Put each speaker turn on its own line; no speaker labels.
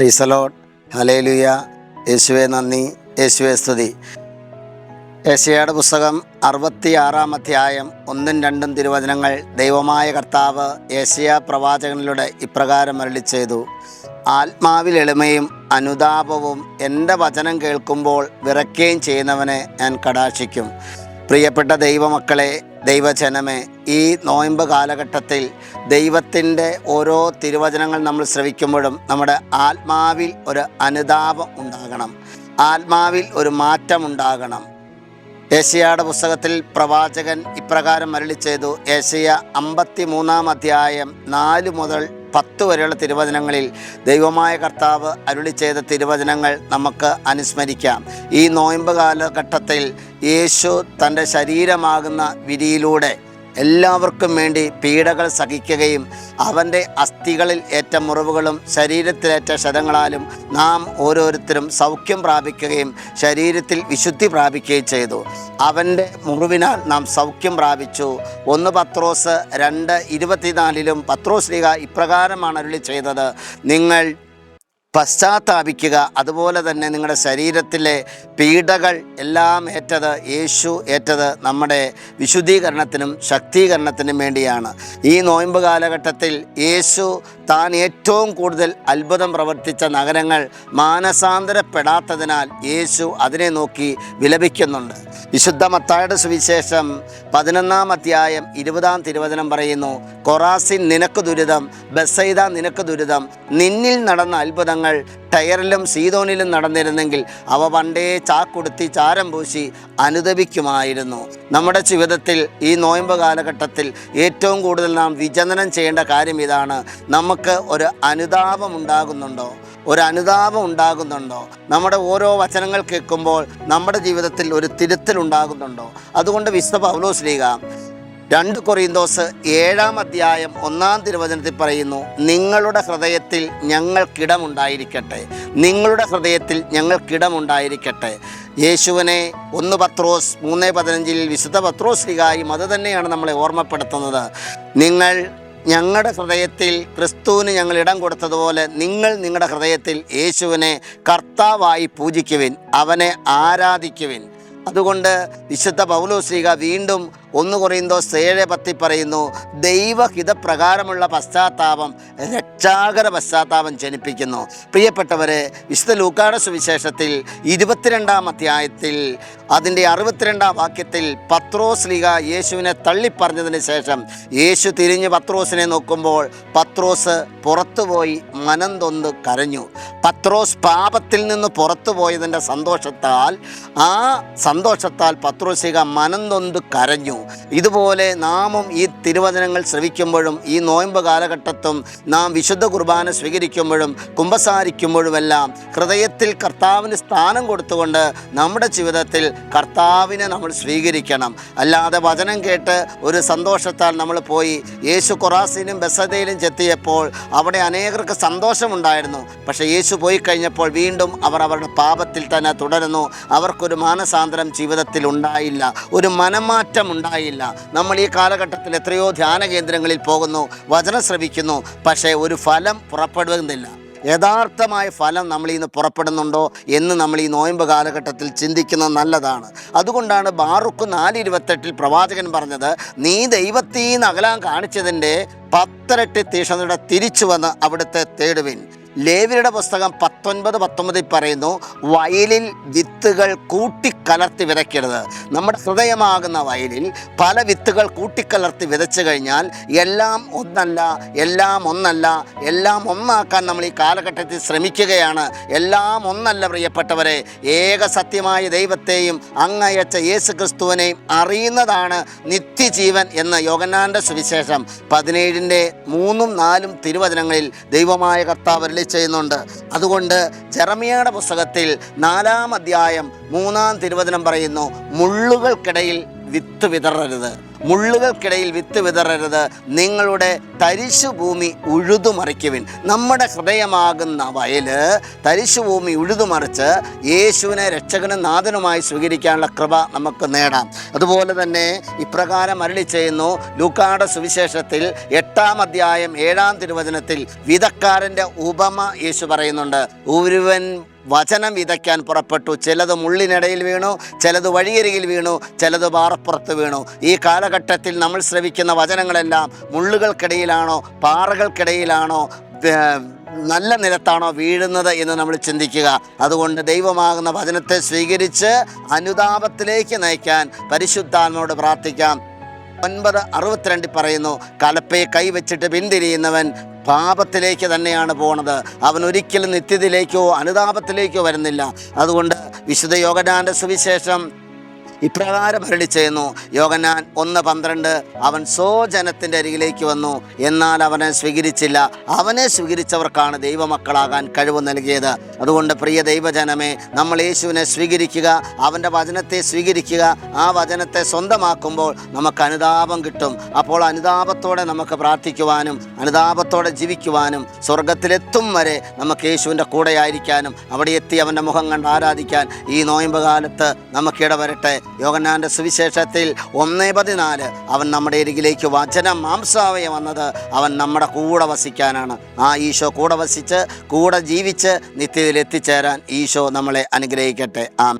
റീസലോട്ട് hallelujah യേശുവെ നന്ദി. യേശുവെ സ്തുതി. യേശയുടെ പുസ്തകം അറുപത്തി ആറാം അധ്യായം ഒന്നും രണ്ടും തിരുവചനങ്ങൾ ദൈവമായ കർത്താവ് യേശയ പ്രവാചകനിലൂടെ ഇപ്രകാരം അരളി ചെയ്തു. ആത്മാവിൽ എളിമയും അനുതാപവും എന്റെ വചനം കേൾക്കുമ്പോൾ വിറയ്ക്കുകയും ചെയ്യുന്നവനെ ഞാൻ കടാക്ഷിക്കും. പ്രിയപ്പെട്ട ദൈവമക്കളെ ദൈവജനമേ ഈ നോയമ്പ് കാലഘട്ടത്തിൽ ദൈവത്തിന്റെ ഓരോ തിരുവചനങ്ങൾ നമ്മൾ ശ്രവിക്കുമ്പോഴും നമ്മുടെ ആത്മാവിൽ ഒരു അനുതാപം ഉണ്ടാകണം. ആത്മാവിൽ ഒരു മാറ്റം ഉണ്ടാകണം. ഏഷ്യയുടെ പുസ്തകത്തിൽ പ്രവാചകൻ ഇപ്രകാരം മരളി ചെയ്തു. ഏഷ്യ അമ്പത്തി മൂന്നാം അധ്യായം നാല് മുതൽ പത്ത് വരെയുള്ള തിരുവചനങ്ങളിൽ ദൈവമായ കർത്താവ് അരുളി ചെയ്ത തിരുവചനങ്ങൾ നമുക്ക് അനുസ്മരിക്കാം. ഈ നോയമ്പ് കാലഘട്ടത്തിൽ യേശു തന്റെ ശരീരമാകുന്ന വിരിയിലൂടെ എല്ലാവർക്കും വേണ്ടി പീഡകൾ സഹിക്കുകയും അവന്റെ അസ്ഥികളിൽ ഏറ്റ മുറിവുകളും ശരീരത്തിലേറ്റ ക്ഷതങ്ങളാലും നാം ഓരോരുത്തരും സൗഖ്യം പ്രാപിക്കുകയും ശരീരത്തിൽ വിശുദ്ധി പ്രാപിക്കുകയും ചെയ്തു. അവന്റെ മുറിവിനാൽ നാം സൗഖ്യം പ്രാപിച്ചു. ഒന്ന് പത്രോസ് രണ്ട് ഇരുപത്തിനാലിലും പത്രോസ് ലീഗ ഇപ്രകാരമാണ് അരുളി ചെയ്തത്. നിങ്ങൾ പശ്ചാത്താപിക്കുക. അതുപോലെ തന്നെ നിങ്ങളുടെ ശരീരത്തിലെ പീഡകൾ എല്ലാം ഏറ്റത് യേശു ഏറ്റത് നമ്മുടെ വിശുദ്ധീകരണത്തിനും ശക്തീകരണത്തിനും വേണ്ടിയാണ്. ഈ നോയമ്പ് കാലഘട്ടത്തിൽ യേശു താൻ ഏറ്റവും കൂടുതൽ അത്ഭുതം പ്രവർത്തിച്ച നഗരങ്ങൾ മാനസാന്തരപ്പെടാത്തതിനാൽ യേശു അതിനെ നോക്കി വിലപിക്കുന്നുണ്ട്. വിശുദ്ധ മത്തായുടെ സുവിശേഷം പതിനൊന്നാം അധ്യായം ഇരുപതാം തിരുവചനം പറയുന്നു കൊറാസിൻ നിനക്ക് ദുരിതം ബസൈദ നിനക്ക് ദുരിതം നിന്നിൽ നടന്ന അത്ഭുതങ്ങൾ ടയറിലും സീതോനിലും നടന്നിരുന്നെങ്കിൽ അവ പണ്ടേ ചാക്കൊടുത്തി ചാരം പൂശി അനുദപിക്കുമായിരുന്നു. നമ്മുടെ ജീവിതത്തിൽ ഈ നോയമ്പ് കാലഘട്ടത്തിൽ ഏറ്റവും കൂടുതൽ നാം വിചനനം ചെയ്യേണ്ട കാര്യം ഇതാണ്. നമുക്ക് ഒരു അനുതാപം ഉണ്ടാകുന്നുണ്ടോ? ഒരു അനുതാപം ഉണ്ടാകുന്നുണ്ടോ? നമ്മുടെ ഓരോ വചനങ്ങൾ കേൾക്കുമ്പോൾ നമ്മുടെ ജീവിതത്തിൽ ഒരു തിരുത്തൽ ഉണ്ടാകുന്നുണ്ടോ? അതുകൊണ്ട് വിശുദ്ധ പൗലോസ് ലീഗ രണ്ട് കൊറിയന്തോസ് ഏഴാം അധ്യായം ഒന്നാം തിരുവചനത്തിൽ പറയുന്നു നിങ്ങളുടെ ഹൃദയത്തിൽ ഞങ്ങൾക്കിടമുണ്ടായിരിക്കട്ടെ നിങ്ങളുടെ ഹൃദയത്തിൽ ഞങ്ങൾക്കിടമുണ്ടായിരിക്കട്ടെ യേശുവിനെ ഒന്ന് പത്രോസ് മൂന്ന് പതിനഞ്ചിൽ വിശുദ്ധ പത്രോസ് ലീഗായും അത് തന്നെയാണ് നമ്മളെ ഓർമ്മപ്പെടുത്തുന്നത്. നിങ്ങൾ ഞങ്ങളുടെ ഹൃദയത്തിൽ ക്രിസ്തുവിന് ഞങ്ങൾ ഇടം കൊടുത്തതുപോലെ നിങ്ങൾ നിങ്ങളുടെ ഹൃദയത്തിൽ യേശുവിനെ കർത്താവായി പൂജിക്കുവിൻ അവനെ ആരാധിക്കുവിൻ. അതുകൊണ്ട് വിശുദ്ധ പൗലോശ്രീക വീണ്ടും ഒന്ന് കുറയുന്നതോ ഏഴ് പത്തി പറയുന്നു ദൈവഹിതപ്രകാരമുള്ള പശ്ചാത്താപം രക്ഷാകര പശ്ചാത്താപം ജനിപ്പിക്കുന്നു. പ്രിയപ്പെട്ടവരെ വിശുദ്ധ ലൂക്കാട സുവിശേഷത്തിൽ ഇരുപത്തിരണ്ടാം അധ്യായത്തിൽ അതിന്റെ അറുപത്തിരണ്ടാം വാക്യത്തിൽ പത്രോസ് ലീഗ യേശുവിനെ തള്ളിപ്പറഞ്ഞതിന് ശേഷം യേശു തിരിഞ്ഞ് പത്രോസിനെ നോക്കുമ്പോൾ പത്രോസ് പുറത്തുപോയി മനം തൊന്ന് കരഞ്ഞു. പത്രോസ് പാപത്തിൽ നിന്ന് പുറത്തു പോയതിന്റെ സന്തോഷത്താൽ ആ സന്തോഷത്താൽ പത്രോസിക മനം തൊന്ന് കരഞ്ഞു. ഇതുപോലെ നാമും ഈ തിരുവചനങ്ങൾ ശ്രവിക്കുമ്പോഴും ഈ നോയമ്പ് കാലഘട്ടത്തും നാം വിശുദ്ധ കുർബാന സ്വീകരിക്കുമ്പോഴും കുമ്പസാരിക്കുമ്പോഴുമെല്ലാം ഹൃദയത്തിൽ കർത്താവിന് സ്ഥാനം കൊടുത്തുകൊണ്ട് നമ്മുടെ ജീവിതത്തിൽ കർത്താവിനെ നമ്മൾ സ്വീകരിക്കണം. അല്ലാതെ വചനം കേട്ട് ഒരു സന്തോഷത്താൽ നമ്മൾ പോയി യേശു കൊറാസിനും ബസതയിലും ചെത്തിയപ്പോൾ അവിടെ അനേകർക്ക് സന്തോഷമുണ്ടായിരുന്നു. പക്ഷേ യേശു പോയി കഴിഞ്ഞപ്പോൾ വീണ്ടും അവർ അവരുടെ പാപത്തിൽ തന്നെ തുടരുന്നു. അവർക്കൊരു മാനസാന്തരം ജീവിതത്തിൽ ഉണ്ടായില്ല. ഒരു മനമാറ്റം ഉണ്ടായില്ല. നമ്മൾ ഈ കാലഘട്ടത്തിൽ എത്രയോ ധ്യാന കേന്ദ്രങ്ങളിൽ പോകുന്നു വചനം ശ്രവിക്കുന്നു പക്ഷേ ഒരു ഫലം പുറപ്പെടുന്നില്ല. യഥാർത്ഥമായ ഫലം നമ്മളിൽ നിന്ന് പുറപ്പെടുന്നുണ്ടോ എന്ന് നമ്മൾ ഈ നോയമ്പ് കാലഘട്ടത്തിൽ ചിന്തിക്കുന്നത് നല്ലതാണ്. അതുകൊണ്ടാണ് ബാറുക്ക് നാല് ഇരുപത്തെട്ടിൽ പ്രവാചകൻ പറഞ്ഞത് നീ ദൈവത്തിൽ നിന്ന് കാണിച്ചതിന്റെ പത്തരട്ടി തീഷ്ണതയുടെ തിരിച്ചു വന്ന് അവിടുത്തെ തേടുവിൻ. ലേവിയുടെ പുസ്തകം പത്തൊൻപത് പത്തൊമ്പതിൽ പറയുന്നു വയലിൽ വിത്തുകൾ കൂട്ടിക്കലർത്തി വിതയ്ക്കരുത്. നമ്മുടെ ഹൃദയമാകുന്ന വയലിൽ പല വിത്തുകൾ കൂട്ടിക്കലർത്തി വിതച്ചു കഴിഞ്ഞാൽ എല്ലാം ഒന്നല്ല എല്ലാം ഒന്നല്ല എല്ലാം ഒന്നാക്കാൻ നമ്മൾ ഈ കാലഘട്ടത്തിൽ ശ്രമിക്കുകയാണ്. എല്ലാം ഒന്നല്ല പ്രിയപ്പെട്ടവരെ. ഏക സത്യമായ ദൈവത്തെയും അങ്ങയച്ച യേശു ക്രിസ്തുവിനെയും അറിയുന്നതാണ് നിത്യജീവൻ എന്ന യോഗനാന്റെ സുവിശേഷം പതിനേഴിന്റെ മൂന്നും നാലും തിരുവചനങ്ങളിൽ ദൈവമായ കർത്താവ് അരുളി ചെയ്യുന്നുണ്ട്. അതുകൊണ്ട് ജെറമിയയുടെ പുസ്തകത്തിൽ നാലാം അധ്യായം മൂന്നാം തിരുവചനം പറയുന്നു മുള്ളുകൾക്കിടയിൽ വിത്ത് വിതറരുത്. മുള്ളുകൾക്കിടയിൽ വിത്ത് വിതറരുത്. നിങ്ങളുടെ തരിശുഭൂമി ഉഴുതുമറിക്കുവിൻ. നമ്മുടെ ഹൃദയമാകുന്ന വയൽ തരിശുഭൂമി ഉഴുതുമറിച്ച് യേശുവിനെ രക്ഷകനും നാഥനുമായി സ്വീകരിക്കാനുള്ള കൃപ നമുക്ക് നേടാം. അതുപോലെ തന്നെ ഇപ്രകാരം അരളി ചെയ്യുന്നു. ലൂക്കാട സുവിശേഷത്തിൽ എട്ടാം അധ്യായം ഏഴാം തിരുവചനത്തിൽ വിധക്കാരന്റെ ഉപമ യേശു പറയുന്നുണ്ട്. ഒരുവൻ വചനം വിതയ്ക്കാൻ പുറപ്പെട്ടു. ചിലത് മുള്ളിനിടയിൽ വീണു ചിലത് വഴിയരികിൽ വീണു ചിലത് പാറപ്പുറത്ത് വീണു. ഈ കാലഘട്ടത്തിൽ നമ്മൾ ശ്രവിക്കുന്ന വചനങ്ങളെല്ലാം മുള്ളുകൾക്കിടയിലാണോ പാറകൾക്കിടയിലാണോ നല്ല നിലത്താണോ വീഴുന്നത് എന്ന് നമ്മൾ ചിന്തിക്കുക. അതുകൊണ്ട് ദൈവമാകുന്ന വചനത്തെ സ്വീകരിച്ച് അനുതാപത്തിലേക്ക് നയിക്കാൻ പരിശുദ്ധാത്മയോട് പ്രാർത്ഥിക്കാം. ഒൻപത് അറുപത്തിരണ്ടിൽ പറയുന്നു കലപ്പയെ കൈവച്ചിട്ട് പിന്തിരിയുന്നവൻ പാപത്തിലേക്ക് തന്നെയാണ് പോണത്. അവൻ ഒരിക്കലും നിത്യത്തിലേക്കോ അനുതാപത്തിലേക്കോ വരുന്നില്ല. അതുകൊണ്ട് വിശുദ്ധ യോഗനാന്റെ സുവിശേഷം ഇപ്രകാരം ഭരണി ചെയ്യുന്നു. യോഗനാൻ ഒന്ന് പന്ത്രണ്ട് അവൻ സ്വജനത്തിന്റെ അരികിലേക്ക് വന്നു. എന്നാൽ അവനെ സ്വീകരിച്ചില്ല. അവനെ സ്വീകരിച്ചവർക്കാണ് ദൈവമക്കളാകാൻ കഴിവ് നൽകിയത്. അതുകൊണ്ട് പ്രിയ ദൈവജനമേ നമ്മൾ യേശുവിനെ സ്വീകരിക്കുക അവന്റെ വചനത്തെ സ്വീകരിക്കുക ആ വചനത്തെ സ്വന്തമാക്കുമ്പോൾ നമുക്ക് അനുതാപം കിട്ടും. അപ്പോൾ അനുതാപത്തോടെ നമുക്ക് പ്രാർത്ഥിക്കുവാനും അനുതാപത്തോടെ ജീവിക്കുവാനും സ്വർഗത്തിലെത്തും വരെ നമുക്ക് യേശുവിന്റെ കൂടെയായിരിക്കാനും അവിടെ എത്തി അവന്റെ മുഖം കണ്ട് ആരാധിക്കാൻ ഈ നോയമ്പ് കാലത്ത് നമുക്കിട വരട്ടെ യോഗനാന്റെ സുവിശേഷത്തിൽ ഒന്നേ പതിനാല്. അവൻ നമ്മുടെ അരികിലേക്ക് വചനം മാംസാവയ വന്നത്. അവൻ നമ്മുടെ കൂടെ വസിക്കാനാണ്. ആ ഈശോ കൂടെ വസിച്ച് കൂടെ ജീവിച്ച് നിത്യത്തിൽ എത്തിച്ചേരാൻ ഈശോ നമ്മളെ അനുഗ്രഹിക്കട്ടെ. ആ